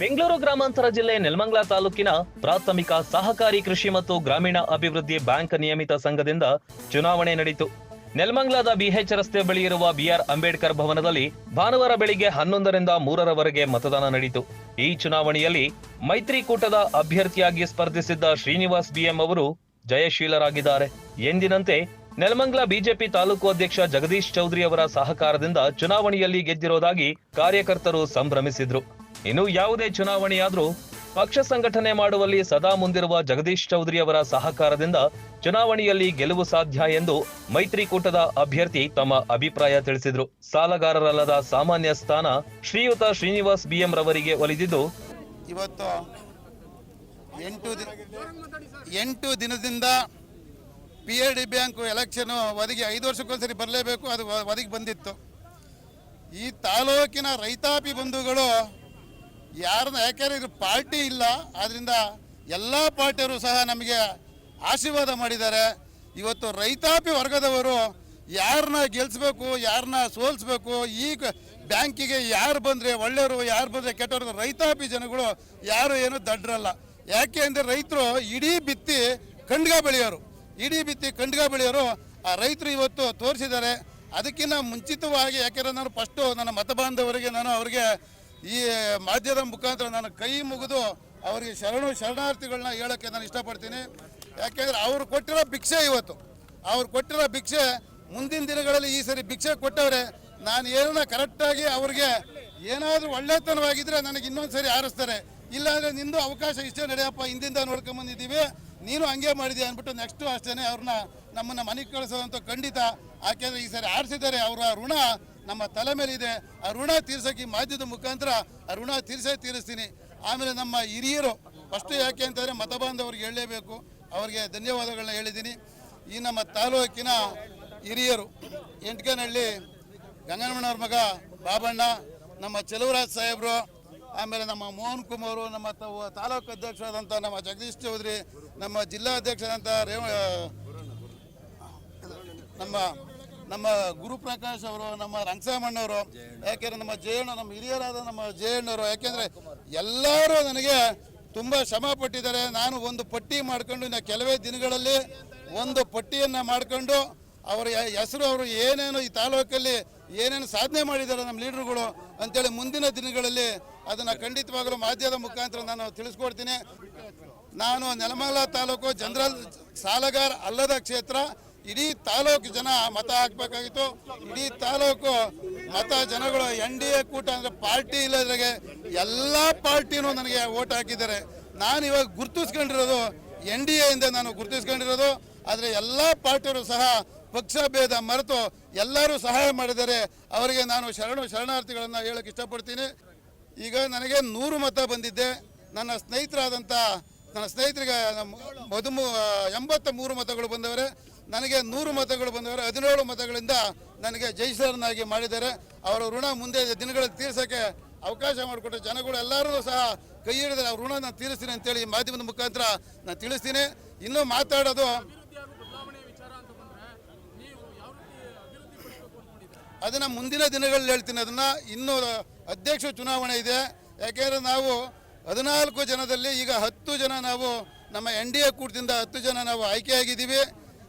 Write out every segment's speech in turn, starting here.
ಬೆಂಗಳೂರು ಗ್ರಾಮಾಂತರ ಜಿಲ್ಲೆ ನೆಲಮಂಗಲ ತಾಲೂಕಿನ ಪ್ರಾಥಮಿಕ ಸಹಕಾರಿ ಕೃಷಿ ಮತ್ತು ಗ್ರಾಮೀಣ ಅಭಿವೃದ್ಧಿ ಬ್ಯಾಂಕ್ ನಿಯಮಿತ ಸಂಘದಿಂದ ಚುನಾವಣೆ ನಡೆಯಿತು ನೆಲಮಂಗಲದ ಬಿಎಚ್ ರಸ್ತೆ ಬಳಿ ಇರುವ ಬಿಆರ್ ಅಂಬೇಡ್ಕರ್ ಭವನದಲ್ಲಿ ಭಾನುವಾರ ಬೆಳಿಗ್ಗೆ ಹನ್ನೊಂದರಿಂದ ಮೂರರವರೆಗೆ ಮತದಾನ ನಡೆಯಿತು ಈ ಚುನಾವಣೆಯಲ್ಲಿ ಮೈತ್ರಿಕೂಟದ ಅಭ್ಯರ್ಥಿಯಾಗಿ ಸ್ಪರ್ಧಿಸಿದ್ದ ಶ್ರೀನಿವಾಸ್ ಬಿಎಂ ಅವರು ಜಯಶೀಲರಾಗಿದ್ದಾರೆ. ಎಂದಿನಂತೆ ನೆಲಮಂಗಲ ಬಿಜೆಪಿ ತಾಲೂಕು ಅಧ್ಯಕ್ಷ ಜಗದೀಶ್ ಚೌಧರಿ ಅವರ ಸಹಕಾರದಿಂದ ಚುನಾವಣೆಯಲ್ಲಿ ಗೆದ್ದಿರೋದಾಗಿ ಕಾರ್ಯಕರ್ತರು ಸಂಭ್ರಮಿಸಿದ್ರು. ಇನ್ನು ಯಾವುದೇ ಚುನಾವಣೆಯಾದರೂ ಪಕ್ಷ ಸಂಘಟನೆ ಮಾಡುವಲ್ಲಿ ಸದಾ ಮುಂದಿರುವ ಜಗದೀಶ್ ಚೌಧರಿ ಅವರ ಸಹಕಾರದಿಂದ ಚುನಾವಣೆಯಲ್ಲಿ ಗೆಲುವು ಸಾಧ್ಯ ಎಂದು ಮೈತ್ರಿಕೂಟದ ಅಭ್ಯರ್ಥಿ ತಮ್ಮ ಅಭಿಪ್ರಾಯ ತಿಳಿಸಿದರು. ಸಾಲಗಾರರಲ್ಲದ ಸಾಮಾನ್ಯ ಸ್ಥಾನ ಶ್ರೀಯುತ ಶ್ರೀನಿವಾಸ್ ಬಿಎಂ ರವರಿಗೆ ಒಲಿದಿದ್ದು. ಇವತ್ತು ಎಂಟು ಎಂಟು ದಿನದಿಂದ ಪಿ ಡಿ ಬ್ಯಾಂಕು ಎಲೆಕ್ಷನ್ ಒದಗಿ ಐದು ವರ್ಷಕ್ಕೊಂದ್ಸರಿ ಬರಲೇಬೇಕು, ಅದು ಒದಗಿ ಬಂದಿತ್ತು. ಈ ತಾಲೂಕಿನ ರೈತಾಪಿ ಬಂಧುಗಳು ಯಾರನ್ನ ಯಾಕೆಂದರೆ ಇದು ಪಾರ್ಟಿ ಇಲ್ಲ ಆದ್ದರಿಂದ ಎಲ್ಲ ಪಾರ್ಟಿಯವರು ಸಹ ನಮಗೆ ಆಶೀರ್ವಾದ ಮಾಡಿದ್ದಾರೆ. ಇವತ್ತು ರೈತಾಪಿ ವರ್ಗದವರು ಯಾರನ್ನ ಗೆಲ್ಲಿಸ್ಬೇಕು ಯಾರನ್ನ ಸೋಲಿಸ್ಬೇಕು ಈಗ ಬ್ಯಾಂಕಿಗೆ ಯಾರು ಬಂದರೆ ಒಳ್ಳೆಯವರು, ಯಾರು ಬಂದರೆ ಕೆಟ್ಟವರು, ರೈತಾಪಿ ಜನಗಳು ಯಾರು ಏನು ದಡ್ರಲ್ಲ. ಯಾಕೆ ಅಂದರೆ ರೈತರು ಇಡೀ ಬಿತ್ತಿ ಕಂಡ್ಗ ಬೆಳೆಯೋರು. ಇಡೀ ಬಿತ್ತಿ ಕಂಡ್ಗ ಬೆಳೆಯೋರು ಆ ರೈತರು ಇವತ್ತು ತೋರಿಸಿದ್ದಾರೆ. ಅದಕ್ಕಿಂತ ಮುಂಚಿತವಾಗಿ ಯಾಕೆಂದ್ರೆ ನಾನು ಫಸ್ಟು ನನ್ನ ಮತ ಬಾಂಧವರಿಗೆ ನಾನು ಅವರಿಗೆ ಈ ಮಾಧ್ಯಮದ ಮುಖಾಂತರ ನಾನು ಕೈ ಮುಗಿದು ಅವರಿಗೆ ಶರಣು ಶರಣಾರ್ಥಿಗಳನ್ನ ಹೇಳೋಕ್ಕೆ ನಾನು ಇಷ್ಟಪಡ್ತೀನಿ. ಯಾಕೆಂದರೆ ಅವರು ಕೊಟ್ಟಿರೋ ಭಿಕ್ಷೆ ಇವತ್ತು. ಅವ್ರು ಕೊಟ್ಟಿರೋ ಭಿಕ್ಷೆ ಮುಂದಿನ ದಿನಗಳಲ್ಲಿ ಈ ಸರಿ ಭಿಕ್ಷೆ ಕೊಟ್ಟವ್ರೆ, ನಾನು ಏನನ್ನ ಕರೆಕ್ಟಾಗಿ ಅವ್ರಿಗೆ ಏನಾದರೂ ಒಳ್ಳೆತನವಾಗಿದ್ದರೆ ನನಗೆ ಇನ್ನೊಂದು ಸರಿ ಆರಿಸ್ತಾರೆ. ಇಲ್ಲಾಂದರೆ ನಿಂದು ಅವಕಾಶ ಇಷ್ಟೇ ನಡೆಯಪ್ಪ, ಹಿಂದಿಂದ ನೋಡ್ಕೊಂಬಂದಿದ್ದೀವಿ, ನೀನು ಹಂಗೆ ಮಾಡಿದೆ ಅಂದ್ಬಿಟ್ಟು ನೆಕ್ಸ್ಟು ಅಷ್ಟೇ ಅವ್ರನ್ನ ನಮ್ಮನ್ನು ಮನೆಗೆ ಕಳಿಸೋದಂತ ಖಂಡಿತ. ಯಾಕೆಂದರೆ ಈ ಸರಿ ಆರಿಸಿದ್ದಾರೆ, ಅವರ ಋಣ ನಮ್ಮ ತಲೆ ಮೇಲಿದೆ ಆ ಋಣ ತೀರ್ಸೋಕೆ ಮಾಧ್ಯಮದ ಮುಖಾಂತರ ಆ ಋಣ ತೀರ್ಸೇ ತೀರಿಸ್ತೀನಿ. ಆಮೇಲೆ ನಮ್ಮ ಹಿರಿಯರು, ಫಸ್ಟ್ ಯಾಕೆ ಅಂತಂದರೆ ಮತ ಬಾಂಧವರಿಗೆ ಹೇಳಲೇಬೇಕು. ಅವರಿಗೆ ಧನ್ಯವಾದಗಳನ್ನ ಹೇಳಿದ್ದೀನಿ. ಈ ನಮ್ಮ ತಾಲೂಕಿನ ಹಿರಿಯರು, ಎಂಟ್ಕನಹಳ್ಳಿ ಗಂಗನಮ್ಮನವ್ರ ಮಗ ಬಾಬಣ್ಣ, ನಮ್ಮ ಚೆಲುವರಾಜ್ ಸಾಹೇಬರು, ಆಮೇಲೆ ನಮ್ಮ ಮೋಹನ್ ಕುಮಾರು, ನಮ್ಮ ತಾಲೂಕು ಅಧ್ಯಕ್ಷರಾದಂಥ ನಮ್ಮ ಜಗದೀಶ್ ಚೌಧರಿ, ನಮ್ಮ ಜಿಲ್ಲಾ ಅಧ್ಯಕ್ಷರಾದಂಥ ರೇವ ನಮ್ಮ ನಮ್ಮ ಗುರುಪ್ರಕಾಶ್ ಅವರು, ನಮ್ಮ ರಂಗಸಾಮಣ್ಣವರು ಯಾಕೆಂದ್ರೆ ನಮ್ಮ ಜಯಣ್ಣ, ನಮ್ಮ ಹಿರಿಯರಾದ ನಮ್ಮ ಜಯಣ್ಣವರು ಯಾಕೆಂದ್ರೆ ಎಲ್ಲರೂ ನನಗೆ ತುಂಬ ಶ್ರಮ ಪಟ್ಟಿದ್ದಾರೆ. ನಾನು ಒಂದು ಪಟ್ಟಿ ಮಾಡ್ಕೊಂಡು ಇನ್ನು ಕೆಲವೇ ದಿನಗಳಲ್ಲಿ ಒಂದು ಪಟ್ಟಿಯನ್ನು ಮಾಡ್ಕೊಂಡು ಅವರ ಹೆಸರು, ಅವರು ಏನೇನು ಈ ತಾಲೂಕಲ್ಲಿ ಏನೇನು ಸಾಧನೆ ಮಾಡಿದ್ದಾರೆ ನಮ್ಮ ಲೀಡರ್ಗಳು ಅಂತೇಳಿ ಮುಂದಿನ ದಿನಗಳಲ್ಲಿ ಅದನ್ನು ಖಂಡಿತವಾಗಲೂ ಮಾಧ್ಯಮದ ಮುಖಾಂತರ ನಾನು ತಿಳಿಸ್ಕೊಡ್ತೀನಿ. ನಾನು ನೆಲಮಂಗಲ ತಾಲೂಕು ಜನರಲ್ ಸಾಲಗಾರ ಅಲ್ಲದ ಕ್ಷೇತ್ರ ಇಡೀ ತಾಲೂಕು ಜನ ಮತ ಹಾಕಬೇಕಾಗಿತ್ತು. ಇಡೀ ತಾಲೂಕು ಮತ ಜನಗಳು ಎನ್ ಡಿ ಎ ಕೂಟ ಅಂದರೆ ಪಾರ್ಟಿ ಇಲ್ಲದ್ರಾಗೆ ಎಲ್ಲ ಪಾರ್ಟಿನೂ ನನಗೆ ಓಟ್ ಹಾಕಿದ್ದಾರೆ. ನಾನು ಇವಾಗ ಗುರುತಿಸ್ಕೊಂಡಿರೋದು ಎನ್ ಡಿ ಎಯಿಂದ ನಾನು ಗುರುತಿಸ್ಕೊಂಡಿರೋದು. ಆದರೆ ಎಲ್ಲ ಪಾರ್ಟಿಯವರು ಸಹ ಪಕ್ಷ ಭೇದ ಮರೆತು ಎಲ್ಲರೂ ಸಹಾಯ ಮಾಡಿದರೆ ಅವರಿಗೆ ನಾನು ಶರಣು ಶರಣಾರ್ಥಿಗಳನ್ನು ಹೇಳಕ್ಕೆ ಇಷ್ಟಪಡ್ತೀನಿ. ಈಗ ನನಗೆ ನೂರು ಮತ ಬಂದಿದ್ದೆ. ನನ್ನ ಸ್ನೇಹಿತರಾದಂಥ ನನ್ನ ಸ್ನೇಹಿತರಿಗೆ ಮಧುಮು ಎಂಬತ್ತ ಮೂರು ಮತಗಳು ಬಂದವರೆ. ನನಗೆ ನೂರು ಮತಗಳು ಬಂದವರು, ಹದಿನೇಳು ಮತಗಳಿಂದ ನನಗೆ ಜೈಸರನ್ನಾಗಿ ಮಾಡಿದ್ದಾರೆ. ಅವರ ಋಣ ಮುಂದೆ ದಿನಗಳಲ್ಲಿ ತೀರ್ಸೋಕ್ಕೆ ಅವಕಾಶ ಮಾಡಿಕೊಟ್ಟ ಜನಗಳು ಎಲ್ಲರೂ ಸಹ ಕೈ ಹಿಡಿದ್ರೆ ಅವ್ರ ಋಣ ನಾನು ತೀರಿಸ್ತೀನಿ ಅಂತೇಳಿ ಮಾಧ್ಯಮದ ಮುಖಾಂತರ ನಾನು ತಿಳಿಸ್ತೀನಿ. ಇನ್ನೂ ಮಾತಾಡೋದು ಅದನ್ನು ಮುಂದಿನ ದಿನಗಳಲ್ಲಿ ಹೇಳ್ತೀನಿ. ಅದನ್ನು ಇನ್ನೂ ಅಧ್ಯಕ್ಷ ಚುನಾವಣೆ ಇದೆ. ಯಾಕೆಂದರೆ ನಾವು ಹದಿನಾಲ್ಕು ಜನದಲ್ಲಿ ಈಗ ಹತ್ತು ಜನ ನಾವು ನಮ್ಮ ಎನ್ ಡಿ ಎ ಕೂಟದಿಂದ ಹತ್ತು ಜನ ನಾವು ಆಯ್ಕೆಯಾಗಿದ್ದೀವಿ.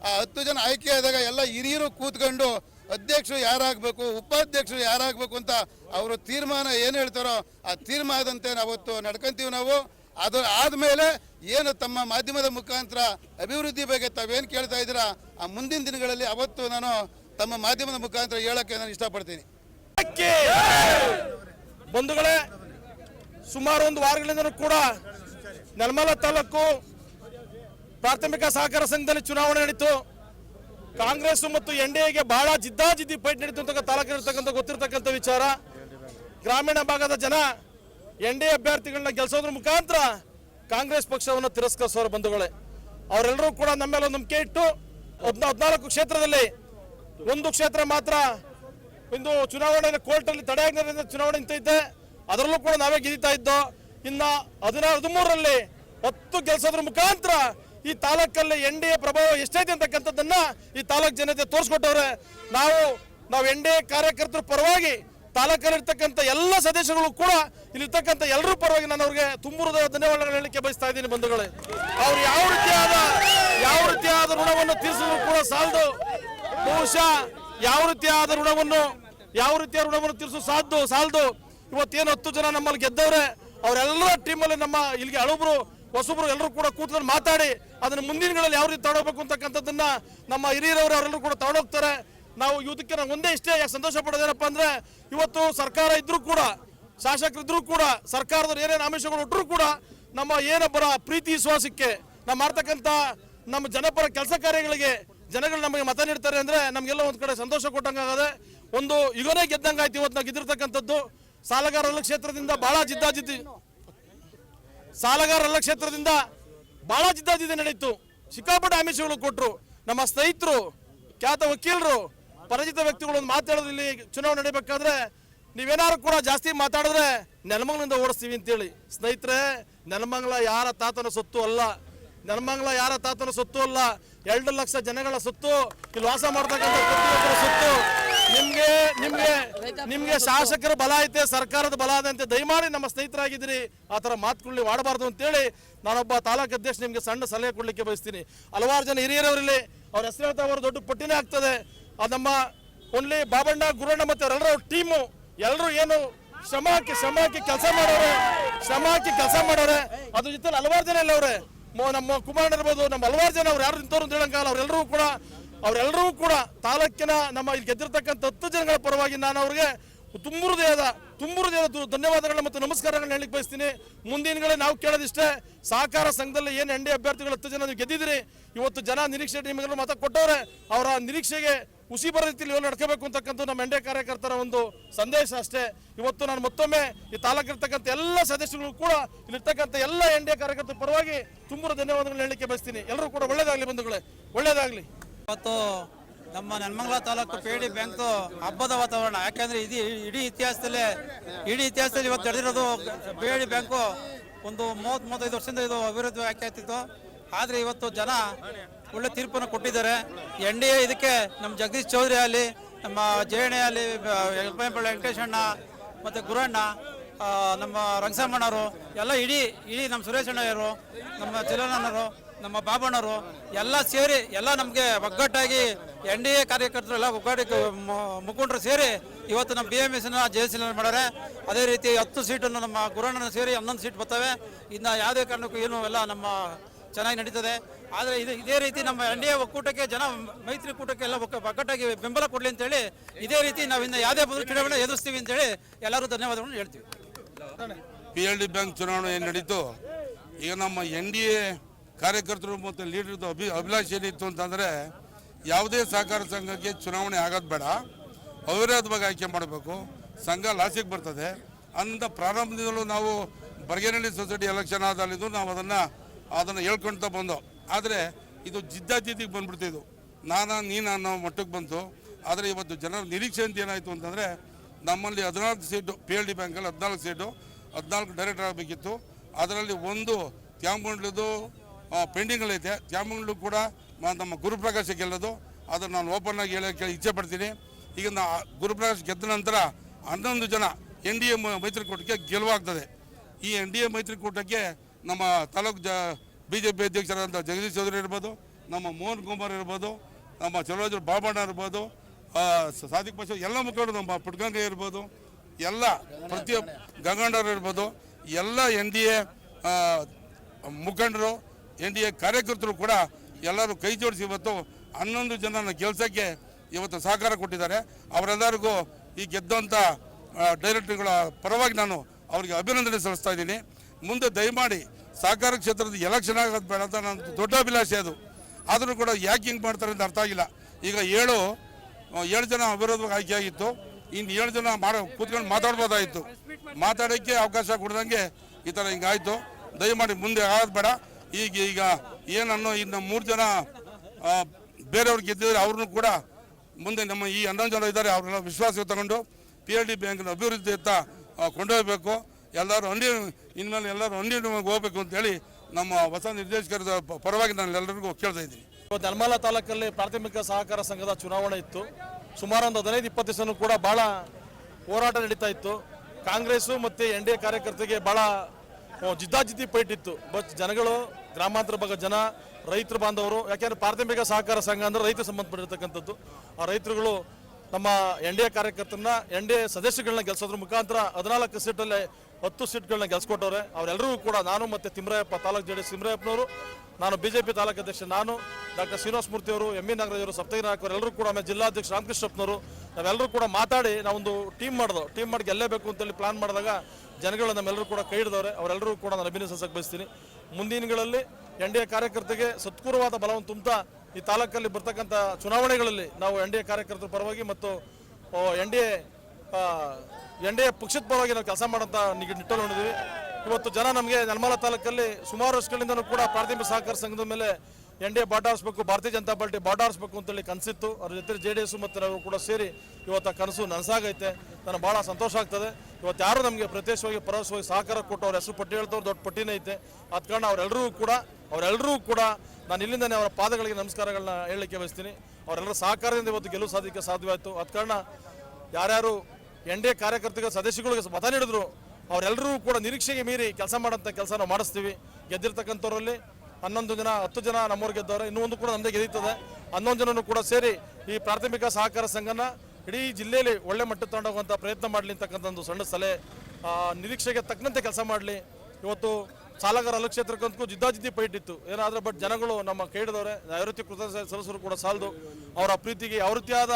ಆ ಹತ್ತು ಜನ ಆಯ್ಕೆ ಆದಾಗ ಎಲ್ಲ ಹಿರಿಯರು ಕೂತ್ಕೊಂಡು ಅಧ್ಯಕ್ಷರು ಯಾರಾಗಬೇಕು, ಉಪಾಧ್ಯಕ್ಷರು ಯಾರಾಗಬೇಕು ಅಂತ ಅವರು ತೀರ್ಮಾನ ಏನು ಹೇಳ್ತಾರೋ ಆ ತೀರ್ಮಾನದಂತೆ ನಾವತ್ತು ನಡ್ಕೊಂತೀವಿ ನಾವು. ಅದು ಆದಮೇಲೆ ಏನು ತಮ್ಮ ಮಾಧ್ಯಮದ ಮುಖಾಂತರ ಅಭಿವೃದ್ಧಿ ಬಗ್ಗೆ ತಾವೇನು ಕೇಳ್ತಾ ಇದ್ದೀರಾ, ಆ ಮುಂದಿನ ದಿನಗಳಲ್ಲಿ ಅವತ್ತು ನಾನು ತಮ್ಮ ಮಾಧ್ಯಮದ ಮುಖಾಂತರ ಹೇಳೋಕ್ಕೆ ನಾನು ಇಷ್ಟಪಡ್ತೀನಿ. ಬಂಧುಗಳೇ, ಸುಮಾರು ಒಂದು ವಾರಗಳಿಂದಲೂ ಕೂಡ ನೆಲಮಲ ತಾಲೂಕು ಪ್ರಾಥಮಿಕ ಸಹಕಾರ ಸಂಘದಲ್ಲಿ ಚುನಾವಣೆ ನಡೀತು. ಕಾಂಗ್ರೆಸ್ ಮತ್ತು ಎನ್ ಡಿ ಎಗೆ ಬಹಳ ಜಿದ್ದಾಜಿದ್ದಿ ಫೈಟ್ ನಡೀತು ಅಂತ ತಾಲೂಕಿನಿರ್ತಕ್ಕಂಥ ಗೊತ್ತಿರತಕ್ಕಂಥ ವಿಚಾರ. ಗ್ರಾಮೀಣ ಭಾಗದ ಜನ ಎನ್ ಡಿ ಎ ಅಭ್ಯರ್ಥಿಗಳನ್ನ ಗೆಲ್ಸೋದ್ರ ಮುಖಾಂತರ ಕಾಂಗ್ರೆಸ್ ಪಕ್ಷವನ್ನು ತಿರಸ್ಕರಿಸೋರು ಬಂಧುಗಳೇ. ಅವರೆಲ್ಲರೂ ಕೂಡ ನಮ್ಮ ಮೇಲೆ ನಂಬಿಕೆ ಇಟ್ಟು ಹದ್ನಾ ಹದಿನಾಲ್ಕು ಕ್ಷೇತ್ರದಲ್ಲಿ ಒಂದು ಕ್ಷೇತ್ರ ಮಾತ್ರ ಇಂದು ಚುನಾವಣೆ ಕೋರ್ಟಲ್ಲಿ ಆಗಿರೋದ್ರಿಂದ ಚುನಾವಣೆ ನಿಂತಿದ್ದೆ ಅದರಲ್ಲೂ ಕೂಡ ನಾವೇ ಗೆದಿತಾ ಇದ್ದೋ, ಇನ್ನ ಹದಿನಾರು ಹದಿಮೂರರಲ್ಲಿ ಹತ್ತು ಗೆಲ್ಸೋದ್ರ ಮುಖಾಂತರ ಈ ತಾಲೂಕಲ್ಲಿ ಎನ್ ಡಿ ಎ ಪ್ರಭಾವ ಎಷ್ಟೈತೆ ಅಂತಕ್ಕಂಥದ್ದನ್ನ ಈ ತಾಲೂಕ್ ಜನತೆ ತೋರಿಸ್ಕೊಟ್ಟವ್ರೆ. ನಾವು ನಾವು ಎನ್ ಡಿ ಎ ಕಾರ್ಯಕರ್ತರ ಪರವಾಗಿ ತಾಲೂಕಲ್ಲಿರ್ತಕ್ಕಂಥ ಎಲ್ಲ ಸದಸ್ಯಗಳು ಕೂಡ ಇಲ್ಲಿರ್ತಕ್ಕಂಥ ಎಲ್ಲರೂ ಪರವಾಗಿ ನಾನು ಅವ್ರಿಗೆ ತುಂಬು ಹೃದಯ ಧನ್ಯವಾದಗಳು ಹೇಳಲಿಕ್ಕೆ ಬಯಸ್ತಾ ಇದ್ದೀನಿ ಬಂಧುಗಳೇ. ಅವ್ರು ಯಾವ ರೀತಿಯಾದ ಯಾವ ರೀತಿಯಾದ ಋಣವನ್ನು ತೀರಿಸಿದ್ರು ಕೂಡ ಸಾಲದು. ಬಹುಶಃ ಯಾವ ರೀತಿಯಾದ ಋಣವನ್ನು, ಯಾವ ರೀತಿಯ ಋಣವನ್ನು ತೀರಿಸು ಸಾಧ್ದು ಸಾಲದು. ಇವತ್ತೇನು ಹತ್ತು ಜನ ನಮ್ಮಲ್ಲಿ ಗೆದ್ದವ್ರೆ, ಅವರೆಲ್ಲರ ಟೀಮಲ್ಲಿ ನಮ್ಮ ಇಲ್ಲಿಗೆ ಹಳಬ್ರು ಹೊಸಬ್ರು ಎಲ್ಲರೂ ಕೂಡ ಕೂತ್ಕೊಂಡು ಮಾತಾಡಿ ಅದನ್ನು ಮುಂದಿನಗಳಲ್ಲಿ ದಿನಗಳಲ್ಲಿ ಯಾವ ರೀತಿ ತಗೊಳ್ಬೇಕು ಅಂತಕ್ಕಂಥದ್ದನ್ನ ನಮ್ಮ ಹಿರಿಯರವರು ಅವರೆಲ್ಲರೂ ಕೂಡ ತಗೊಂಡೋಗ್ತಾರೆ ನಾವು ಇವತ್ತಕ್ಕೆ ನಾವು ಒಂದೇ ಇಷ್ಟೇ ಯಾಕೆ ಸಂತೋಷ ಪಡೋದೇನಪ್ಪ ಅಂದ್ರೆ, ಇವತ್ತು ಸರ್ಕಾರ ಇದ್ರೂ ಕೂಡ, ಶಾಸಕರಿದ್ರೂ ಕೂಡ ಸರ್ಕಾರದವ್ರು ಏನೇನು ಆಮಿಷಗಳು ಇಟ್ಟರು ಕೂಡ ನಮ್ಮ ಏನೊಬ್ಬರ ಪ್ರೀತಿ ವಿಶ್ವಾಸಕ್ಕೆ ನಾವು ಮಾಡ್ತಕ್ಕಂಥ ನಮ್ಮ ಜನಪರ ಕೆಲಸ ಕಾರ್ಯಗಳಿಗೆ ಜನಗಳು ನಮಗೆ ಮತ ನೀಡ್ತಾರೆ ಅಂದ್ರೆ ನಮಗೆಲ್ಲ ಒಂದು ಕಡೆ ಸಂತೋಷ ಕೊಟ್ಟಂಗಾಗದೆ ಒಂದು ಯುಗನೇ ಗೆದ್ದಂಗಾಯ್ತು ಇವತ್ತು ನಾವು ಗೆದ್ದಿರ್ತಕ್ಕಂಥದ್ದು. ಸಾಲಗಾರರ ಕ್ಷೇತ್ರದಿಂದ ಬಹಳ ಜಿದ್ದಾಜಿದ್ದಿ ಸಾಲಗಾರರ ಕ್ಷೇತ್ರದಿಂದ ಬಹಳ ಜಿದ್ದಾಜಿದ್ದಿ ನಡೆಯಿತು. ಸಿಕ್ಕಾಪಟ್ಟೆ ಆಮಿಷಗಳು ಕೊಟ್ಟರು ನಮ್ಮ ಸ್ನೇಹಿತರು, ಖ್ಯಾತ ವಕೀಲರು, ಪರಿಚಿತ ವ್ಯಕ್ತಿಗಳು ಒಂದು ಮಾತಾಡೋದು ಇಲ್ಲಿ ಚುನಾವಣೆ ನಡೀಬೇಕಾದ್ರೆ ನೀವೇನಾದ್ರು ಕೂಡ ಜಾಸ್ತಿ ಮಾತಾಡಿದ್ರೆ ನೆಲಮಂಗ್ಲಿಂದ ಓಡಿಸ್ತೀವಿ ಅಂತೇಳಿ. ಸ್ನೇಹಿತರೆ, ನೆಲಮಂಗಲ ಯಾರ ತಾತನ ಸೊತ್ತು ಅಲ್ಲ. ನೆಲಮಂಗಲ ಯಾರ ತಾತನ ಸೊತ್ತು ಅಲ್ಲ. ಎರಡು ಲಕ್ಷ ಜನಗಳ ಸೊತ್ತು. ಇಲ್ಲಿ ವಾಸ ಮಾಡ್ತಕ್ಕಂಥ ಸೊತ್ತು. ನಿಮ್ಗೆ ನಿಮ್ಗೆ ನಿಮ್ಗೆ ಶಾಸಕರ ಬಲ ಐತೆ, ಸರ್ಕಾರದ ಬಲ ಅದಂತೆ ದಯಮಾಡಿ ನಮ್ಮ ಸ್ನೇಹಿತರಾಗಿದ್ದೀರಿ. ಆ ಥರ ಮಾತುಕೊಳ್ಳಿ ಮಾಡಬಾರ್ದು ಅಂತೇಳಿ ನಾನೊಬ್ಬ ತಾಲೂಕು ಅಧ್ಯಕ್ಷ ನಿಮ್ಗೆ ಸಣ್ಣ ಸಲಹೆ ಕೊಡ್ಲಿಕ್ಕೆ ಬಯಸ್ತೀನಿ. ಹಲವಾರು ಜನ ಹಿರಿಯರವರಲ್ಲಿ ಅವ್ರ ಹೆಸರು ಹೇಳ್ತಾ ಅವರು ದೊಡ್ಡ ಪಟ್ಟಿನೇ ಆಗ್ತದೆ. ಅದು ನಮ್ಮ ಓನ್ಲಿ ಬಾಬಣ್ಣ, ಗುರಣ್ಣ ಮತ್ತೆ ಅವರೆಲ್ಲರ ಟೀಮು ಎಲ್ಲರೂ ಏನು ಶ್ರಮ ಹಾಕಿ ಶ್ರಮ ಹಾಕಿ ಕೆಲಸ ಮಾಡೋರೆ ಶ್ರಮ ಹಾಕಿ ಕೆಲಸ ಮಾಡೋರೆ. ಅದ್ರ ಜೊತೆ ಹಲವಾರು ಜನ ಇಲ್ಲ ಅವ್ರೆ. ನಮ್ಮ ಕುಮಾರ್ ಇರ್ಬೋದು, ನಮ್ಮ ಹಲವಾರು ಜನ ಅವ್ರು ಯಾರು ನಿಂತವ್ರು ಅಂತ ಹೇಳಂಗಲ್ಲ ಅವರೆಲ್ಲರೂ ಕೂಡ ಅವರೆಲ್ಲರೂ ಕೂಡ ತಾಲೂಕಿನ ನಮ್ಮ ಇಲ್ಲಿ ಗೆದ್ದಿರ್ತಕ್ಕಂಥ ಹತ್ತು ಜನಗಳ ಪರವಾಗಿ ನಾನು ಅವರಿಗೆ ತುಂಬ ಹೃದಯದ ತುಂಬ ಧನ್ಯವಾದಗಳು ಮತ್ತು ನಮಸ್ಕಾರಗಳನ್ನ ಹೇಳಲಿಕ್ಕೆ ಬಯಸ್ತೀನಿ. ಮುಂದಿನಗಳೇ ನಾವು ಕೇಳೋದಿಷ್ಟೇ ಸಹಕಾರ ಸಂಘದಲ್ಲಿ ಏನು ಎನ್ ಡಿ ಅಭ್ಯರ್ಥಿಗಳು ಹತ್ತು ಜನ ನೀವು ಇವತ್ತು ಜನ ನಿರೀಕ್ಷೆ ನಿಮಗೆಲ್ಲ ಮತ ಕೊಟ್ಟವ್ರೆ, ಅವರ ನಿರೀಕ್ಷೆಗೆ ಹುಸಿ ಬರೋ ರೀತಿಯಲ್ಲಿ ನಡ್ಕೋಬೇಕು ಅಂತಕ್ಕಂಥ ನಮ್ಮ ಎಂಡೆ ಕಾರ್ಯಕರ್ತರ ಒಂದು ಸಂದೇಶ ಅಷ್ಟೇ. ಇವತ್ತು ನಾನು ಮತ್ತೊಮ್ಮೆ ಈ ತಾಲೂಕಿರ್ತಕ್ಕಂಥ ಎಲ್ಲ ಸದಸ್ಯರು ಕೂಡ ಇಲ್ಲಿರ್ತಕ್ಕಂಥ ಎಲ್ಲ ಎಂಡೆ ಕಾರ್ಯಕರ್ತರ ಪರವಾಗಿ ತುಂಬ ಧನ್ಯವಾದಗಳನ್ನ ಹೇಳಲಿಕ್ಕೆ ಬಯಸ್ತೀನಿ. ಎಲ್ಲರೂ ಕೂಡ ಒಳ್ಳೇದಾಗಲಿ ಬಂಧುಗಳೇ, ಒಳ್ಳೇದಾಗಲಿ. ಇವತ್ತು ನಮ್ಮ ನೆಲಮಂಗಲ ತಾಲೂಕು ಪೇಡಿ ಬ್ಯಾಂಕ್ ಹಬ್ಬದ ವಾತಾವರಣ. ಯಾಕಂದ್ರೆ ಇದು ಇಡೀ ಇತಿಹಾಸದಲ್ಲೇ, ಇಡೀ ಇತಿಹಾಸದಲ್ಲಿ ಇವತ್ತು ನಡೆದಿರೋದು ಪಿ ಡಿ ಬ್ಯಾಂಕು ಒಂದು ಮೂವತ್ತು ಮೂವತ್ತೈದು ವರ್ಷದಿಂದ ಇದು ಅಭಿವೃದ್ಧಿ ಆಗ್ತಿತ್ತು. ಆದರೆ ಇವತ್ತು ಜನ ಒಳ್ಳೆ ತೀರ್ಪನ್ನು ಕೊಟ್ಟಿದ್ದಾರೆ. ಎನ್ ಡಿ ಎ ಇದಕ್ಕೆ ನಮ್ಮ ಜಗದೀಶ್ ಚೌಧರಿ ಆಗಲಿ, ನಮ್ಮ ಆಗಲಿ ಎಲ್ಪಂಪಳ್ಳಿ ವೆಂಕಟೇಶಣ್ಣ ಮತ್ತು ಗುರಣ್ಣ ನಮ್ಮ ರಂಗಸಮ್ಮಣ್ಣವರು ಎಲ್ಲ ಇಡೀ ಇಡೀ ನಮ್ಮ ಸುರೇಶ್ ಅಣ್ಣಯ್ಯರು, ನಮ್ಮ ಚಿಲನಣ್ಣರು ನಮ್ಮ ಬಾಬಣ್ಣರು, ಎಲ್ಲ ಸೇರಿ, ಎಲ್ಲ ನಮಗೆ ಒಗ್ಗಟ್ಟಾಗಿ ಎನ್ ಡಿ ಎ ಕಾರ್ಯಕರ್ತರು ಎಲ್ಲ ಒಗ್ಗಟ್ಟಿ ಮುಖಂಡರು ಸೇರಿ ಇವತ್ತು ನಮ್ಮ ಬಿ ಎಂ ಎಸ್ನ ಜಯಶೀಲನೆ ಮಾಡ್ಯಾರೆ. ಅದೇ ರೀತಿ ಹತ್ತು ಸೀಟನ್ನು ನಮ್ಮ ಗುರಣ್ಣನ ಸೇರಿ ಹನ್ನೊಂದು ಸೀಟ್ ಬರ್ತವೆ. ಇನ್ನು ಯಾವುದೇ ಕಾರಣಕ್ಕೂ ಏನು ಎಲ್ಲ ನಮ್ಮ ಚೆನ್ನಾಗಿ ನಡೀತದೆ. ಆದರೆ ಇದು, ಇದೇ ರೀತಿ ನಮ್ಮ ಎನ್ ಡಿ ಎ ಒಕ್ಕೂಟಕ್ಕೆ ಜನ ಮೈತ್ರಿಕೂಟಕ್ಕೆ ಎಲ್ಲ ಒಗ್ಗಟ್ಟಾಗಿ ಬೆಂಬಲ ಕೊಡಲಿ ಅಂತೇಳಿ, ಇದೇ ರೀತಿ ನಾವು ಇನ್ನು ಯಾವುದೇ ಬದಲು ಚುನಾವಣೆ ಎದುರಿಸ್ತೀವಿ ಅಂತೇಳಿ ಎಲ್ಲರೂ ಧನ್ಯವಾದಗಳನ್ನು ಹೇಳ್ತೀವಿ. ಪಿ ಎಲ್ ಡಿ ಬ್ಯಾಂಕ್ ಚುನಾವಣೆ ಏನು ನಡೀತು? ಈಗ ನಮ್ಮ ಎನ್ ಡಿ ಎ ಕಾರ್ಯಕರ್ತರು ಮತ್ತು ಲೀಡರ್ದು ಅಭಿ, ಅಭಿಲಾಷೆ ಏನಿತ್ತು ಅಂತಂದರೆ ಯಾವುದೇ ಸಹಕಾರ ಸಂಘಕ್ಕೆ ಚುನಾವಣೆ ಆಗೋದು ಬೇಡ. ಅವಿರೋಧವಾಗಿ ಆಯ್ಕೆ ಮಾಡಬೇಕು. ಸಂಘ ಲಾಸಿಗೆ ಬರ್ತದೆ. ಅಂತ ಪ್ರಾರಂಭದಿಂದಲೂ ನಾವು ಬರ್ಗೇನಹಳ್ಳಿ ಸೊಸೈಟಿ ಎಲೆಕ್ಷನ್ ಆದಲ್ಲಿದ್ದು ನಾವು ಅದನ್ನು ಅದನ್ನು ಹೇಳ್ಕೊಳ್ತಾ ಬಂದು. ಆದರೆ ಇದು ಜಿದ್ದಾಜಿದ್ದಿಗೆ ಬಂದ್ಬಿಡ್ತಿದ್ದು ನಾನು, ನೀನು ಅನ್ನೋ ಮಟ್ಟಕ್ಕೆ ಬಂತು. ಆದರೆ ಇವತ್ತು ಜನರ ನಿರೀಕ್ಷೆ ಅಂತ ಏನಾಯಿತು ಅಂತಂದರೆ ನಮ್ಮಲ್ಲಿ ಹದಿನಾಲ್ಕು ಸೀಟು ಪಿ ಎಲ್ ಡಿ ಬ್ಯಾಂಕಲ್ಲಿ ಹದಿನಾಲ್ಕು ಸೀಟು, ಹದಿನಾಲ್ಕು ಡೈರೆಕ್ಟರ್ ಆಗಬೇಕಿತ್ತು. ಅದರಲ್ಲಿ ಒಂದು ತ್ಯಾಮಗುಂಡ್ಲದು ಪೆಂಡಿಂಗಲ್ಲೈತೆ ತ್ಯಾಮಗುಂಡ್ಲು ಕೂಡ ನಮ್ಮ ಗುರುಪ್ರಕಾಶ ಗೆಲ್ಲೋದು. ಅದನ್ನು ನಾನು ಓಪನ್ ಆಗಿ ಹೇಳೋಕ್ಕೆ ಇಚ್ಛೆ ಪಡ್ತೀನಿ. ಈಗ ನಾ, ಗುರುಪ್ರಕಾಶ್ ಗೆದ್ದ ನಂತರ ಹನ್ನೊಂದು ಜನ ಎನ್ ಡಿ ಎ ಮೈತ್ರಿಕೂಟಕ್ಕೆ ಗೆಲುವಾಗ್ತದೆ. ಈ ಎನ್ ಡಿ ಎ ಮೈತ್ರಿಕೂಟಕ್ಕೆ ನಮ್ಮ ತಾಲೂಕು ಜ ಬಿ ಜೆ ಪಿ ಅಧ್ಯಕ್ಷರಾದಂಥ ಜಗದೀಶ್ ಚೌಧರಿ ಇರ್ಬೋದು, ನಮ್ಮ ಮೋಹನ್ ಕುಮಾರ್ ಇರ್ಬೋದು, ನಮ್ಮ ಚಲೋಜರು ಬಾಬಣ್ಣ ಇರ್ಬೋದು ಆ, ಸ- ಸಾದಿಕ್ ಪಕ್ಷ ಎಲ್ಲ ಮುಖಂಡರು ನಮ್ಮ ಪುಟ್ಗಂಗೆ ಇರ್ಬೋದು ಎಲ್ಲ ಪ್ರತಿಯೊಬ್ಬ ಗಂಗಾಂಡರು ಇರ್ಬೋದು ಎಲ್ಲ ಎನ್ ಡಿ ಎ ಮುಖಂಡರು ಎನ್ ಡಿ ಎ ಕಾರ್ಯಕರ್ತರು ಕೂಡ ಎಲ್ಲರೂ ಕೈ ಜೋಡಿಸಿ ಇವತ್ತು ಹನ್ನೊಂದು ಜನನ ಗೆಲ್ಸಕ್ಕೆ ಇವತ್ತು ಸಹಕಾರ ಕೊಟ್ಟಿದ್ದಾರೆ. ಅವರೆಲ್ಲರಿಗೂ ಈ ಗೆದ್ದಂಥ ಡೈರೆಕ್ಟರ್ಗಳ ಪರವಾಗಿ ನಾನು ಅವರಿಗೆ ಅಭಿನಂದನೆ ಸಲ್ಲಿಸ್ತಾ ಇದ್ದೀನಿ. ಮುಂದೆ ದಯಮಾಡಿ ಸಹಕಾರ ಕ್ಷೇತ್ರದ ಎಲೆಕ್ಷನ್ ಆಗೋದು ಬೇಡ ಅಂತ ನನ್ನ ದೊಡ್ಡ ಅಭಿಲಾಷೆ ಅದು. ಆದರೂ ಕೂಡ ಯಾಕೆ ಹಿಂಗೆ ಮಾಡ್ತಾರೆ ಅಂತ ಅರ್ಥ ಆಗಿಲ್ಲ. ಈಗ ಏಳು ಏಳು ಜನ ಅವಿರೋಧವಾಗಿ ಆಯ್ಕೆಯಾಗಿತ್ತು ಇನ್ನು ಏಳು ಜನ ಮಾಡೋ ಕೂತ್ಕೊಂಡು ಮಾತಾಡ್ಬೋದಾಗಿತ್ತು ಮಾತಾಡೋಕ್ಕೆ ಅವಕಾಶ ಕೊಡ್ದಂಗೆ ಈ ಥರ ಹಿಂಗಾಯಿತು ದಯಮಾಡಿ ಮುಂದೆ ಆಗೋದು ಬೇಡ. ಈಗ ಈಗ ಏನನ್ನೋ ಇನ್ನು ಮೂರು ಜನ ಬೇರೆಯವ್ರಿಗೆ ಗೆದ್ದಿದ್ದಾರೆ ಅವ್ರನ್ನೂ ಕೂಡ ಮುಂದೆ ನಮ್ಮ ಈ ಹನ್ನೊಂದು ಜನ ಇದ್ದಾರೆ, ಅವ್ರನ್ನ ವಿಶ್ವಾಸ ತಗೊಂಡು ಪಿ ಎಲ್ ಡಿ ಬ್ಯಾಂಕಿನ ಅಭಿವೃದ್ಧಿಯತ್ತ ಕೊಂಡೊಯ್ಯಬೇಕು ಎಲ್ಲರೂ ಹಂಡಿ, ಇನ್ಮೇಲೆ ಎಲ್ಲರೂ ಹಂಡಿ ಹೋಗ್ಬೇಕು ಅಂತೇಳಿ ನಮ್ಮ ಹೊಸ ನಿರ್ದೇಶಕರ ಪರವಾಗಿ ನಾನು ಎಲ್ಲರಿಗೂ ಕೇಳ್ತಾ ಇದ್ದೀನಿ. ನೆಲಮಲ ತಾಲೂಕಲ್ಲಿ ಪ್ರಾಥಮಿಕ ಸಹಕಾರ ಸಂಘದ ಚುನಾವಣೆ ಇತ್ತು. ಸುಮಾರು ಒಂದು ಹದಿನೈದು, ಇಪ್ಪತ್ತು ದಿವಸನೂ ಕೂಡ ಭಾಳ ಹೋರಾಟ ನಡೀತಾ ಇತ್ತು. ಕಾಂಗ್ರೆಸ್ಸು ಮತ್ತು ಎನ್ ಡಿ ಎ ಕಾರ್ಯಕರ್ತರಿಗೆ ಭಾಳ ಜಿದ್ದಾಜಿದ್ದಿ ಪೈಟ್ ಇತ್ತು. ಬಟ್ ಜನಗಳು, ಗ್ರಾಮಾಂತರ ಭಾಗ ಜನ, ರೈತರು ಬಾಂಧವರು, ಯಾಕೆಂದ್ರೆ ಪ್ರಾಥಮಿಕ ಸಹಕಾರ ಸಂಘ ಅಂದ್ರೆ ರೈತರು ಸಂಬಂಧಪಟ್ಟಿರ್ತಕ್ಕಂಥದ್ದು. ಆ ರೈತರುಗಳು ನಮ್ಮ ಎನ್ ಡಿ ಎ ಕಾರ್ಯಕರ್ತರನ್ನ, ಎನ್ ಡಿ ಎ ಸದಸ್ಯಗಳನ್ನ ಗೆಲ್ಸೋದ್ರ ಮುಖಾಂತರ ಹದಿನಾಲ್ಕು ಸೀಟಲ್ಲಿ ಹತ್ತು ಸೀಟ್ಗಳನ್ನ ಗೆಲ್ಸ್ಕೊಟ್ಟವ್ರೆ. ಅವರೆಲ್ಲರಿಗೂ ಕೂಡ ನಾನು ಮತ್ತು ತಿಮ್ರಾಯಪ್ಪ, ತಾಲೂಕು ಜೆ ಡಿ ನಾನು ಪಿ ತಾಲೂಕು ಅಧ್ಯಕ್ಷ ನಾನು, ಡಾಕ್ಟರ್ ಶ್ರೀನಿವಾಸ ಮೂರ್ತಿ ಅವರು, ಎಂ ಇ ನಾಗರಾಜ್ ಅವರು, ಸಪ್ತಗಿರಿ ನಾಯಕ್ ಅವರು ಎಲ್ಲರೂ ಕೂಡ ಆಮೇಲೆ ಜಿಲ್ಲಾಧ್ಯಕ್ಷ ರಾಮಕೃಷ್ಣಪ್ಪನವರು, ನಾವೆಲ್ಲರೂ ಕೂಡ ಮಾತಾಡಿ ನಾವೊಂದು ಟೀಮ್ ಮಾಡಿದ್ರು ಟೀಮ್ ಮಾಡಿ ಗೆಲ್ಲೇಬೇಕು ಅಂತೇಳಿ ಪ್ಲಾನ್ ಮಾಡಿದಾಗ ಜನಗಳು ನಮ್ಮೆಲ್ಲರೂ ಕೂಡ ಕೈ ಹಿಡಿದವ್ರೆ. ಅವರೆಲ್ಲರೂ ಕೂಡ ನಾನು ಅಭಿನಂದಿಸಕ್ಕೆ ಬಯಸ್ತೀನಿ. ಮುಂದಿನ ದಿನಗಳಲ್ಲಿ ಎನ್ ಡಿ ಎ ಕಾರ್ಯಕರ್ತರಿಗೆ ಸತ್ಪೂರ್ವವಾದ ಬಲವನ್ನು ತುಂಬುತ್ತಾ ಈ ತಾಲೂಕಲ್ಲಿ ಬರ್ತಕ್ಕಂಥ ಚುನಾವಣೆಗಳಲ್ಲಿ ನಾವು ಎನ್ ಡಿ ಎ ಕಾರ್ಯಕರ್ತರ ಪರವಾಗಿ ಮತ್ತು N D A N D A ಪಕ್ಷದ ಪರವಾಗಿ ನಾವು ಕೆಲಸ ಮಾಡೋಂಥ ನಿಟ್ಟಲು ನಿಟ್ಟಲ್ಲಿ ನೋಡಿದ್ವಿ ಇವತ್ತು ಜನ ನಮಗೆ ನೆಲಮಲ ತಾಲೂಕಲ್ಲಿ ಸುಮಾರು ವರ್ಷಗಳಿಂದನೂ ಕೂಡ ಪ್ರಾಥಮಿಕ ಸಹಕಾರ ಸಂಘದ ಮೇಲೆ ಎನ್ ಡಿ ಎ ಬಾಟ ಭಾರತೀಯ ಜನತಾ ಪಾರ್ಟಿ ಬಾಟ ಅಂತೇಳಿ ಕನಸಿತ್ತು. ಅವ್ರ ಜೊತೆ ಜೆ ಡಿ ಎಸ್ ಮತ್ತು ನಾವು ಕೂಡ ಸೇರಿ ಇವತ್ತು ಆ ಕನಸು ನನಸಾಗೈತೆ. ನನಗೆ ಭಾಳ ಸಂತೋಷ ಆಗ್ತದೆ. ಇವತ್ತು ಯಾರು ನಮಗೆ ಪ್ರತ್ಯೇಕವಾಗಿ ಪರೋಕ್ಷವಾಗಿ ಸಹಕಾರ ಕೊಟ್ಟು ಅವ್ರ ಹೆಸರು ಪಟ್ಟಿ ಹೇಳ್ತವ್ರು ದೊಡ್ಡ ಪಟ್ಟಿನೇ ಐತೆ. ಅದ ಕಾರಣ ಅವರೆಲ್ಲರೂ ಕೂಡ ಅವರೆಲ್ಲರೂ ಕೂಡ ನಾನು ಇಲ್ಲಿಂದನೇ ಅವರ ಪಾದಗಳಿಗೆ ನಮಸ್ಕಾರಗಳನ್ನ ಹೇಳಲಿಕ್ಕೆ ಬಯಸ್ತೀನಿ. ಅವರೆಲ್ಲರ ಸಹಕಾರದಿಂದ ಇವತ್ತು ಗೆಲುವು ಸಾಧಿಕೆ ಸಾಧ್ಯವಾಯಿತು. ಅದ ಕಾರಣ ಯಾರ್ಯಾರು ಎನ್ ಡಿ ಎ ಕಾರ್ಯಕರ್ತರಿಗೆ ಸದಸ್ಯಗಳಿಗೆ ಮತ ನೀಡಿದ್ರು, ಅವರೆಲ್ಲರೂ ಕೂಡ ನಿರೀಕ್ಷೆಗೆ ಮೀರಿ ಕೆಲಸ ಮಾಡೋಂಥ ಕೆಲಸ ನಾವು ಮಾಡಿಸ್ತೀವಿ. ಗೆದ್ದಿರ್ತಕ್ಕಂಥವ್ರಲ್ಲಿ ಹನ್ನೊಂದು ಜನ, ಹತ್ತು ಜನ ನಮ್ಮವ್ರು ಗೆದ್ದವ್ರೆ, ಇನ್ನೂ ಒಂದು ಕೂಡ ನಮ್ಮದೇ ಗೆದೀತದೆ. ಹನ್ನೊಂದು ಜನನು ಕೂಡ ಸೇರಿ ಈ ಪ್ರಾಥಮಿಕ ಸಹಕಾರ ಸಂಘನ ಇಡೀ ಜಿಲ್ಲೆಯಲ್ಲಿ ಒಳ್ಳೆ ಮಟ್ಟ ತಗೊಂಡೋಗುವಂಥ ಪ್ರಯತ್ನ ಮಾಡಲಿ ಅಂತಕ್ಕಂಥ ಒಂದು ಸಣ್ಣ ಸಲಹೆ. ನಿರೀಕ್ಷೆಗೆ ತಕ್ಕಂತೆ ಕೆಲಸ ಮಾಡಲಿ. ಇವತ್ತು ಸಾಲಗಾರ ಅಲಕ್ಷೇತ್ರಕ್ಕಂತೂ ಜಿದ್ದಾಜಿದ್ದಿ ಪೈಟಿತ್ತು ಇತ್ತು. ಏನಾದ್ರೆ ಬಟ್ ಜನಗಳು ನಮ್ಮ ಕೈ ನೈರುತ್ಯ ನೈಋತ್ಯ ಕೃತ ಸದಸ್ಯರು ಕೂಡ ಸಾಲದು. ಅವರ ಪ್ರೀತಿಗೆ ಯಾವ ರೀತಿಯಾದ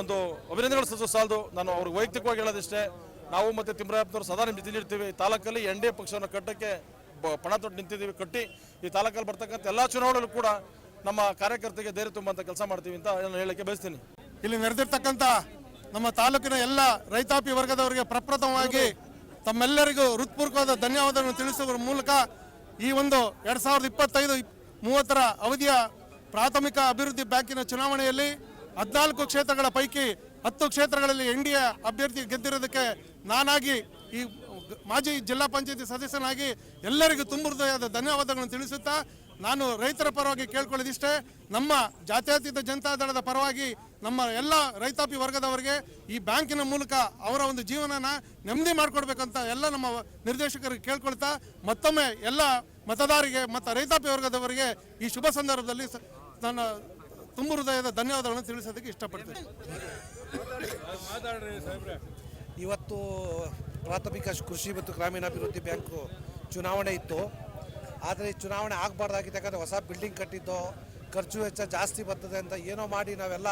ಒಂದು ಅಭಿನಂದನೆಗಳು ಸಲ್ಲಿಸೋ ಸಾಲದು. ನಾನು ಅವ್ರಿಗೆ ವೈಯಕ್ತಿಕವಾಗಿ ಹೇಳೋದಿಷ್ಟೇ ನಾವು ಮತ್ತು ತಿಮ್ರಾಯಪ್ಪನವರು ಸದಾ ನಿಮ್ಮ ಜೊತೆ ಇರ್ತೀವಿ. ಈ ತಾಲೂಕಲ್ಲಿ ಎನ್ ಡಿ ಎ ಪಕ್ಷವನ್ನು ಕಟ್ಟಕ್ಕೆ ಬ- ಪಣ ತೊಟ್ಟು ನಿಂತಿದ್ದೀವಿ ಕಟ್ಟಿ ಈ ತಾಲೂಕಲ್ಲಿ ಬರ್ತಕ್ಕಂಥ ಎಲ್ಲ ಚುನಾವಣೆಗಳು ಕೂಡ ನಮ್ಮ ಕಾರ್ಯಕರ್ತರಿಗೆ ಧೈರ್ಯ ತುಂಬುವಂಥ ಕೆಲಸ ಮಾಡ್ತೀವಿ ಅಂತ ನಾನು ಹೇಳಕ್ಕೆ ಬಯಸ್ತೀನಿ. ಇಲ್ಲಿ ನಡೆದಿರ್ತಕ್ಕಂಥ ನಮ್ಮ ತಾಲೂಕಿನ ಎಲ್ಲ ರೈತಾಪಿ ವರ್ಗದವರಿಗೆ ಪ್ರಪ್ರಥಮವಾಗಿ ತಮ್ಮೆಲ್ಲರಿಗೂ ಹೃತ್ಪೂರ್ವಕವಾದ ಧನ್ಯವಾದಗಳನ್ನು ತಿಳಿಸುವ ಮೂಲಕ ಈ ಒಂದು ಎರಡು ಸಾವಿರದ ಇಪ್ಪತ್ತೈದು ಇಪ್- ಮೂವತ್ತರ ಅವಧಿಯ ಪ್ರಾಥಮಿಕ ಅಭಿವೃದ್ಧಿ ಬ್ಯಾಂಕಿನ ಚುನಾವಣೆಯಲ್ಲಿ ಹದಿನಾಲ್ಕು ಕ್ಷೇತ್ರಗಳ ಪೈಕಿ ಹತ್ತು ಕ್ಷೇತ್ರಗಳಲ್ಲಿ ಎನ್ ಅಭ್ಯರ್ಥಿ ಗೆದ್ದಿರೋದಕ್ಕೆ ನಾನಾಗಿ ಈ ಮಾಜಿ ಜಿಲ್ಲಾ ಪಂಚಾಯತಿ ಸದಸ್ಯನಾಗಿ ಎಲ್ಲರಿಗೂ ತುಂಬ ಹೃದಯದ ಧನ್ಯವಾದಗಳನ್ನು ತಿಳಿಸುತ್ತಾ ನಾನು ರೈತರ ಪರವಾಗಿ ಕೇಳ್ಕೊಳ್ಳೋದಿಷ್ಟೇ ನಮ್ಮ ಜಾತ್ಯತೀತ ಜನತಾದಳದ ಪರವಾಗಿ ನಮ್ಮ ಎಲ್ಲ ರೈತಾಪಿ ವರ್ಗದವರಿಗೆ ಈ ಬ್ಯಾಂಕಿನ ಮೂಲಕ ಅವರ ಒಂದು ಜೀವನನ ನೆಮ್ಮದಿ ಮಾಡಿಕೊಡ್ಬೇಕಂತ ಎಲ್ಲ ನಮ್ಮ ನಿರ್ದೇಶಕರಿಗೆ ಕೇಳ್ಕೊಳ್ತಾ ಮತ್ತೊಮ್ಮೆ ಎಲ್ಲ ಮತದಾರರಿಗೆ ಮತ್ತು ರೈತಾಪಿ ವರ್ಗದವರಿಗೆ ಈ ಶುಭ ಸಂದರ್ಭದಲ್ಲಿ ಸ- ನನ್ನ ತುಂಬ ಹೃದಯದ ಧನ್ಯವಾದಗಳನ್ನು ತಿಳಿಸೋದಕ್ಕೆ ಇಷ್ಟಪಡ್ತೀನಿ. ಇವತ್ತು ಪ್ರಾಥಮಿಕ ಕೃಷಿ ಮತ್ತು ಗ್ರಾಮೀಣಾಭಿವೃದ್ಧಿ ಬ್ಯಾಂಕು ಚುನಾವಣೆ ಇತ್ತು. ಆದರೆ ಈ ಚುನಾವಣೆ ಆಗಬಾರ್ದಾಗಿತ್ತು ಯಾಕಂದರೆ ಹೊಸ ಬಿಲ್ಡಿಂಗ್ ಕಟ್ಟಿದ್ದು, ಖರ್ಚು ವೆಚ್ಚ ಜಾಸ್ತಿ ಬರ್ತದೆ ಅಂತ ಏನೋ ಮಾಡಿ ನಾವೆಲ್ಲ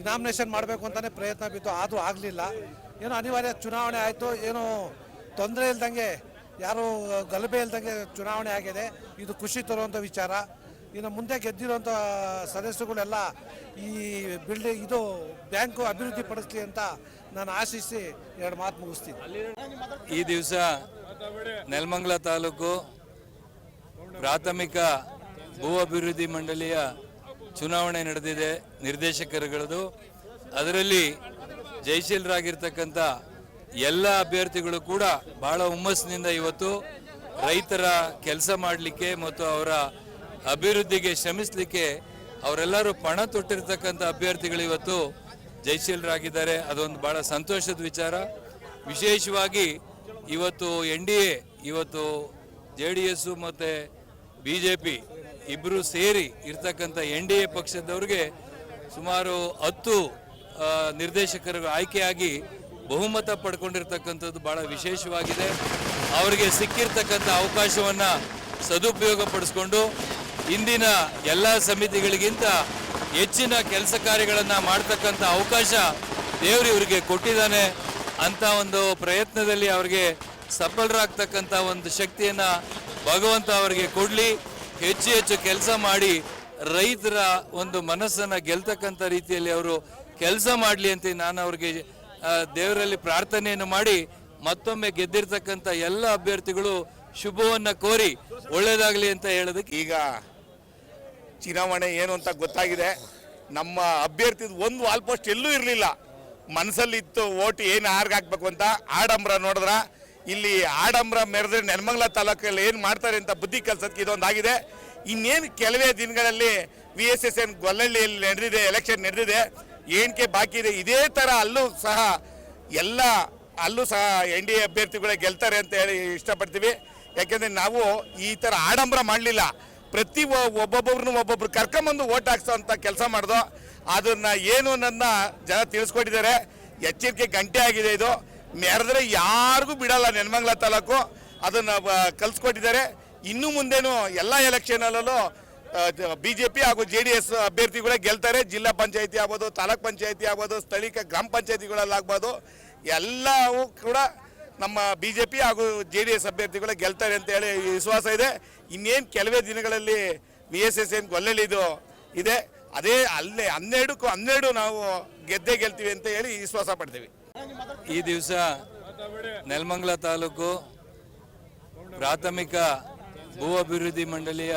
ಇನಾಮಿನೇಷನ್ ಮಾಡಬೇಕು ಅಂತಲೇ ಪ್ರಯತ್ನ ಬಿತ್ತು ಆದರೂ ಆಗಲಿಲ್ಲ. ಏನೋ ಅನಿವಾರ್ಯ ಚುನಾವಣೆ ಆಯಿತು, ಏನೋ ತೊಂದರೆ ಇಲ್ದಂಗೆ, ಯಾರು ಗಲಭೆ ಇಲ್ದಂಗೆ ಚುನಾವಣೆ ಆಗಿದೆ. ಇದು ಖುಷಿ ತರುವಂಥ ವಿಚಾರ. ಇನ್ನು ಮುಂದೆ ಗೆದ್ದಿರುವಂಥ ಸದಸ್ಯರುಗಳೆಲ್ಲ ಈ ಬಿಲ್ಡಿಂಗ್ ಇದು ಬ್ಯಾಂಕು ಅಭಿವೃದ್ಧಿ ಪಡಿಸ್ಲಿ ಅಂತ ನಾನು ಆಶಿಸಿ ಎರಡು ಮಾತು ಮುಗಿಸ್ತೀನಿ. ಈ ದಿವಸ ನೆಲಮಂಗಲ ತಾಲೂಕು ಪ್ರಾಥಮಿಕ ಭೂ ಅಭಿವೃದ್ಧಿ ಮಂಡಳಿಯ ಚುನಾವಣೆ ನಡೆದಿದೆ ನಿರ್ದೇಶಕರುಗಳದು ಅದರಲ್ಲಿ ಜಯಶೀಲರಾಗಿರ್ತಕ್ಕಂಥ ಎಲ್ಲ ಅಭ್ಯರ್ಥಿಗಳು ಕೂಡ ಬಹಳ ಹುಮ್ಮಸ್ಸಿನಿಂದ ಇವತ್ತು ರೈತರ ಕೆಲಸ ಮಾಡಲಿಕ್ಕೆ ಮತ್ತು ಅವರ ಅಭಿವೃದ್ಧಿಗೆ ಶ್ರಮಿಸಲಿಕ್ಕೆ ಅವರೆಲ್ಲರೂ ಪಣ ತೊಟ್ಟಿರ್ತಕ್ಕಂಥ ಅಭ್ಯರ್ಥಿಗಳು ಇವತ್ತು ಜಯಶೀಲರಾಗಿದ್ದಾರೆ. ಅದೊಂದು ಬಹಳ ಸಂತೋಷದ ವಿಚಾರ. ವಿಶೇಷವಾಗಿ ಇವತ್ತು ಎನ್ ಡಿ ಎ, ಇವತ್ತು ಜೆ ಡಿ ಎಸ್ಸು ಮತ್ತು ಬಿ ಜೆ ಪಿ ಇಬ್ಬರು ಸೇರಿ ಇರ್ತಕ್ಕಂಥ ಎನ್ ಡಿ ಎ ಪಕ್ಷದವ್ರಿಗೆ ಸುಮಾರು ಹತ್ತು ನಿರ್ದೇಶಕರ ಆಯ್ಕೆಯಾಗಿ ಬಹುಮತ ಪಡ್ಕೊಂಡಿರ್ತಕ್ಕಂಥದ್ದು ಬಹಳ ವಿಶೇಷವಾಗಿದೆ. ಅವರಿಗೆ ಸಿಕ್ಕಿರ್ತಕ್ಕಂಥ ಅವಕಾಶವನ್ನು ಸದುಪಯೋಗ ಪಡಿಸ್ಕೊಂಡು ಇಂದಿನ ಎಲ್ಲ ಸಮಿತಿಗಳಿಗಿಂತ ಹೆಚ್ಚಿನ ಕೆಲಸ ಕಾರ್ಯಗಳನ್ನು ಮಾಡ್ತಕ್ಕಂಥ ಅವಕಾಶ ದೇವರು ಇವರಿಗೆ ಕೊಟ್ಟಿದ್ದಾನೆ ಅಂತ ಒಂದು ಪ್ರಯತ್ನದಲ್ಲಿ ಅವರಿಗೆ ಸಫಲರಾಗ್ತಕ್ಕಂಥ ಒಂದು ಶಕ್ತಿಯನ್ನು ಭಗವಂತ ಅವರಿಗೆ ಕೊಡಲಿ. ಹೆಚ್ಚು ಹೆಚ್ಚು ಕೆಲಸ ಮಾಡಿ ರೈತರ ಒಂದು ಮನಸ್ಸನ್ನು ಗೆಲ್ತಕ್ಕಂಥ ರೀತಿಯಲ್ಲಿ ಅವರು ಕೆಲಸ ಮಾಡಲಿ ಅಂತ ನಾನು ಅವ್ರಿಗೆ ದೇವರಲ್ಲಿ ಪ್ರಾರ್ಥನೆಯನ್ನು ಮಾಡಿ ಮತ್ತೊಮ್ಮೆ ಗೆದ್ದಿರ್ತಕ್ಕಂಥ ಎಲ್ಲ ಅಭ್ಯರ್ಥಿಗಳು ಶುಭವನ್ನು ಕೋರಿ ಒಳ್ಳೇದಾಗಲಿ ಅಂತ ಹೇಳೋದಕ್ಕೆ ಈಗ ಚುನಾವಣೆ ಏನು ಅಂತ ಗೊತ್ತಾಗಿದೆ. ನಮ್ಮ ಅಭ್ಯರ್ಥಿ ಒಂದು ಆಲ್ಮೋಸ್ಟ್ ಎಲ್ಲೂ ಇರಲಿಲ್ಲ. ಮನಸ್ಸಲ್ಲಿತ್ತು ಓಟ್ ಏನು ಹಾಕ್ಬೇಕು ಅಂತ ಆಡಂಬರ ನೋಡಿದ್ರ. ಇಲ್ಲಿ ಆಡಂಬರ ಮೆರೆದ್ರೆ ನೆಲಮಂಗಲ ತಾಲೂಕಲ್ಲಿ ಏನು ಮಾಡ್ತಾರೆ ಅಂತ ಬುದ್ಧಿ ಕಲ್ಸೋದಕ್ಕೆ ಇದೊಂದಾಗಿದೆ ಇನ್ನೇನು ಕೆಲವೇ ದಿನಗಳಲ್ಲಿ ವಿ ಎಸ್ ಎಸ್ ಎನ್ ಗೊಲ್ಲಹಳ್ಳಿಯಲ್ಲಿ ನಡೆದಿದೆ ಎಲೆಕ್ಷನ್ ನಡೆದಿದೆ ಏನಕ್ಕೆ ಬಾಕಿ ಇದೆ, ಇದೇ ಥರ ಅಲ್ಲೂ ಸಹ ಎಲ್ಲ ಅಲ್ಲೂ ಸಹ ಎನ್ ಡಿ ಎ ಅಭ್ಯರ್ಥಿಗಳೇ ಗೆಲ್ತಾರೆ ಅಂತ ಹೇಳಿ ಇಷ್ಟಪಡ್ತೀವಿ. ಯಾಕೆಂದರೆ ನಾವು ಈ ಥರ ಆಡಂಬರ ಮಾಡಲಿಲ್ಲ. ಪ್ರತಿ ಒಬ್ಬೊಬ್ಬರನ್ನು ಒಬ್ಬೊಬ್ರು ಕರ್ಕೊಂಬಂದು ಓಟ್ ಹಾಕ್ಸೋ ಅಂತ ಕೆಲಸ ಮಾಡ್ದೋ. ಅದನ್ನ ಏನು ನನ್ನ ಜನ ತಿಳಿಸ್ಕೊಟ್ಟಿದ್ದಾರೆ. ಎಚ್ಚರಿಕೆ ಗಂಟೆ ಆಗಿದೆ ಇದು. ಮೆರೆದ್ರೆ ಯಾರಿಗೂ ಬಿಡಲ್ಲ ನೆನ್ಮಂಗ್ಲ ತಾಲೂಕು. ಅದನ್ನು ಕಲ್ಸ್ಕೊಟ್ಟಿದ್ದಾರೆ. ಇನ್ನು ಮುಂದೇನು ಎಲ್ಲ ಎಲೆಕ್ಷನಲ್ಲೂ ಬಿ ಜೆ ಪಿ ಹಾಗೂ ಜೆ ಡಿ ಎಸ್ ಅಭ್ಯರ್ಥಿಗಳೇ ಗೆಲ್ತಾರೆ. ಜಿಲ್ಲಾ ಪಂಚಾಯತಿ ಆಗ್ಬೋದು, ತಾಲೂಕ್ ಪಂಚಾಯತಿ ಆಗ್ಬೋದು ಸ್ಥಳೀಯ ಗ್ರಾಮ ಪಂಚಾಯತಿಗಳಲ್ಲಾಗ್ಬೋದು, ಎಲ್ಲವೂ ಕೂಡ ನಮ್ಮ ಬಿ ಜೆ ಪಿ ಹಾಗೂ ಜೆ ಡಿ ಎಸ್ ಅಭ್ಯರ್ಥಿಗಳೇ ಗೆಲ್ತಾರೆ ಅಂತ ಹೇಳಿ ವಿಶ್ವಾಸ ಇದೆ. ಇನ್ನೇನು ಕೆಲವೇ ದಿನಗಳಲ್ಲಿ ವಿ ಎಸ್ ಎಸ್ ಏನು ಗೊಲ್ಲಲಿದು ಇದೆ ಅದೇ ಅಲ್ಲೇ ಹನ್ನೆರಡಕ್ಕೂ ಹನ್ನೆರಡು ನಾವು ಗೆದ್ದೇ ಗೆಲ್ತೀವಿ ಅಂತ ಹೇಳಿ ವಿಶ್ವಾಸ ಪಡ್ತೀವಿ. ಈ ದಿವಸ ನೆಲಮಂಗಲ ತಾಲೂಕು ಪ್ರಾಥಮಿಕ ಭೂ ಅಭಿವೃದ್ಧಿ ಮಂಡಳಿಯ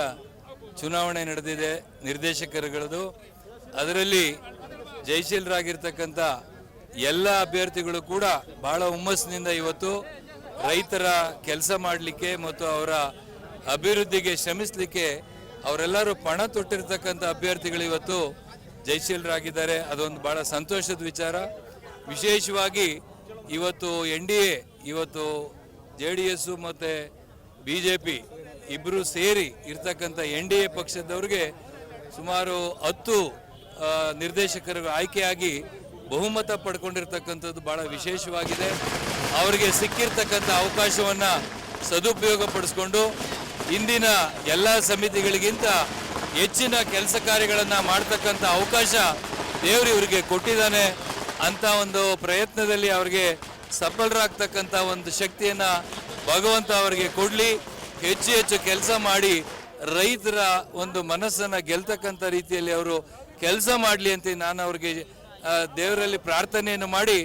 ಚುನಾವಣೆ ನಡೆದಿದೆ ನಿರ್ದೇಶಕರುಗಳದು ಅದರಲ್ಲಿ ಜಯಶೀಲರಾಗಿರ್ತಕ್ಕಂಥ ಎಲ್ಲ ಅಭ್ಯರ್ಥಿಗಳು ಕೂಡ ಬಹಳ ಹುಮ್ಮಸ್ಸಿನಿಂದ ಇವತ್ತು ರೈತರ ಕೆಲಸ ಮಾಡಲಿಕ್ಕೆ ಮತ್ತು ಅವರ ಅಭಿವೃದ್ಧಿಗೆ ಶ್ರಮಿಸಲಿಕ್ಕೆ ಅವರೆಲ್ಲರೂ ಪಣ ತೊಟ್ಟಿರ್ತಕ್ಕಂಥ ಅಭ್ಯರ್ಥಿಗಳು ಇವತ್ತು ಜಯಶೀಲರಾಗಿದ್ದಾರೆ. ಅದೊಂದು ಬಹಳ ಸಂತೋಷದ ವಿಚಾರ. ವಿಶೇಷವಾಗಿ ಇವತ್ತು ಎನ್ ಡಿ ಎ, ಇವತ್ತು ಜೆ ಡಿ ಎಸ್ಸು ಮತ್ತು ಬಿ ಜೆ ಪಿ ಇಬ್ಬರು ಸೇರಿ ಇರ್ತಕ್ಕಂಥ ಎನ್ ಡಿ ಎ ಪಕ್ಷದವ್ರಿಗೆ ಸುಮಾರು ಹತ್ತು ನಿರ್ದೇಶಕರ ಆಯ್ಕೆಯಾಗಿ ಬಹುಮತ ಪಡ್ಕೊಂಡಿರ್ತಕ್ಕಂಥದ್ದು ಭಾಳ ವಿಶೇಷವಾಗಿದೆ. ಅವರಿಗೆ ಸಿಕ್ಕಿರ್ತಕ್ಕಂಥ ಅವಕಾಶವನ್ನು ಸದುಪಯೋಗ ಪಡಿಸ್ಕೊಂಡು ಇಂದಿನ ಎಲ್ಲ ಸಮಿತಿಗಳಿಗಿಂತ ಹೆಚ್ಚಿನ ಕೆಲಸ ಕಾರ್ಯಗಳನ್ನು ಮಾಡ್ತಕ್ಕಂಥ ಅವಕಾಶ ದೇವರು ಇವರಿಗೆ ಕೊಟ್ಟಿದ್ದಾನೆ. ಅಂತ ಒಂದು ಪ್ರಯತ್ನದಲ್ಲಿ ಅವ್ರಿಗೆ ಸಫಲರಾಗ್ತಕ್ಕಂಥ ಒಂದು ಶಕ್ತಿಯನ್ನು ಭಗವಂತ ಅವರಿಗೆ ಕೊಡಲಿ. ಹೆಚ್ಚು ಹೆಚ್ಚು ಕೆಲಸ ಮಾಡಿ ರೈತರ ಒಂದು ಮನಸ್ಸನ್ನು ಗೆಲ್ತಕ್ಕಂಥ ರೀತಿಯಲ್ಲಿ ಅವರು ಕೆಲಸ ಮಾಡಲಿ ಅಂತ ನಾನು ಅವ್ರಿಗೆ ದೇವರಲ್ಲಿ ಪ್ರಾರ್ಥನೆಯನ್ನು ಮಾಡಿ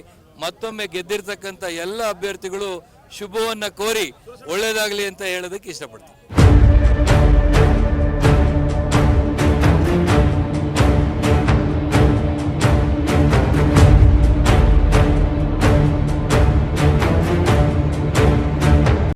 ಮತ್ತೊಮ್ಮೆ ಗೆದ್ದಿರ್ತಕ್ಕಂಥ ಎಲ್ಲ ಅಭ್ಯರ್ಥಿಗಳು ಶುಭವನ್ನು ಕೋರಿ ಒಳ್ಳೆಯದಾಗಲಿ ಅಂತ ಹೇಳೋದಕ್ಕೆ ಇಷ್ಟಪಡ್ತೀನಿ.